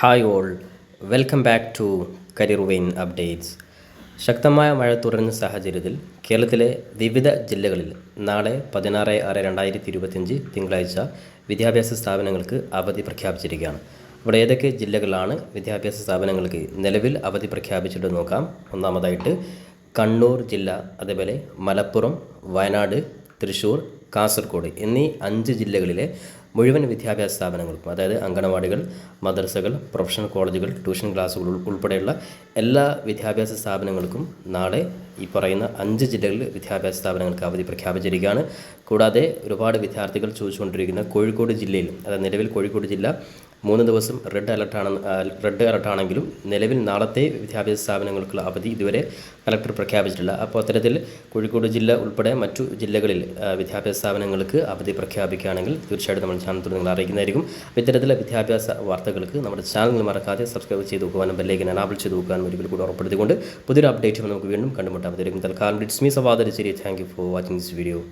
Hi all welcome back to career vein updates ശക്തമായ മഴ തുടരുന്ന സാഹചര്യത്തിൽ കേരളത്തിലെ വിവിധ ജില്ലകളിൽ നാളെ പതിനാറ് ആറ് രണ്ടായിരത്തി ഇരുപത്തിയഞ്ച് തിങ്കളാഴ്ച വിദ്യാഭ്യാസ സ്ഥാപനങ്ങൾക്ക് അവധി പ്രഖ്യാപിച്ചിരിക്കുകയാണ്. ഇവിടെ ഏതൊക്കെ ജില്ലകളാണ് വിദ്യാഭ്യാസ സ്ഥാപനങ്ങൾക്ക് നിലവിൽ അവധി പ്രഖ്യാപിച്ചിട്ട് നോക്കാം. ഒന്നാമതായിട്ട് കണ്ണൂർ ജില്ല അതേപോലെ മലപ്പുറം വയനാട് തൃശ്ശൂർ കാസർഗോഡ് എന്നീ അഞ്ച് ജില്ലകളിലെ മുഴുവൻ വിദ്യാഭ്യാസ സ്ഥാപനങ്ങൾക്കും അതായത് അങ്കണവാടികൾ മദ്രസകൾ പ്രൊഫഷണൽ കോളേജുകൾ ട്യൂഷൻ ക്ലാസ്സുകൾ ഉൾപ്പെടെയുള്ള എല്ലാ വിദ്യാഭ്യാസ സ്ഥാപനങ്ങൾക്കും നാളെ ഈ പറയുന്ന അഞ്ച് ജില്ലകളിൽ വിദ്യാഭ്യാസ സ്ഥാപനങ്ങൾക്ക് അവധി പ്രഖ്യാപിച്ചിരിക്കുകയാണ്. കൂടാതെ ഒരുപാട് വിദ്യാർത്ഥികൾ ചോദിച്ചുകൊണ്ടിരിക്കുന്ന കോഴിക്കോട് ജില്ലയിൽ അതായത് നിലവിൽ കോഴിക്കോട് ജില്ല മൂന്ന് ദിവസം റെഡ് അലർട്ടാണ് റെഡ് അലർട്ടാണെങ്കിലും നിലവിൽ നാളത്തെ വിദ്യാഭ്യാസ സ്ഥാപനങ്ങൾക്കുള്ള അവധി ഇതുവരെ കലക്ടർ പ്രഖ്യാപിച്ചിട്ടില്ല. അപ്പോൾ അത്തരത്തിൽ കോഴിക്കോട് ജില്ല ഉൾപ്പെടെ മറ്റു ജില്ലകളിൽ വിദ്യാഭ്യാസ സ്ഥാപനങ്ങൾക്ക് അവധി പ്രഖ്യാപിക്കുകയാണെങ്കിൽ തീർച്ചയായിട്ടും നമ്മുടെ ചാനൽ നിങ്ങൾ അറിയിക്കുന്നതായിരിക്കും. അപ്പോൾ ഇത്തരത്തിലെ വിദ്യാഭ്യാസ വാർത്തകൾക്ക് നമ്മുടെ ചാനൽ മറക്കാതെ സബ്സ്ക്രൈബ് ചെയ്ത് നോക്കുവാനും ബെല്ലേക്ക് എനാബിൾ ചെയ്ത് നോക്കുവാനും ഒരിക്കൽ കൂടി ഉറപ്പെടുത്തിക്കൊണ്ട് പുതിയൊരു അപ്ഡേറ്റ് നമുക്ക് വീണ്ടും കണ്ടുമുട്ടാം. തൽക്കാലം. ഇറ്റ്സ് മീ സവാദരി ശരി thank you for watching this video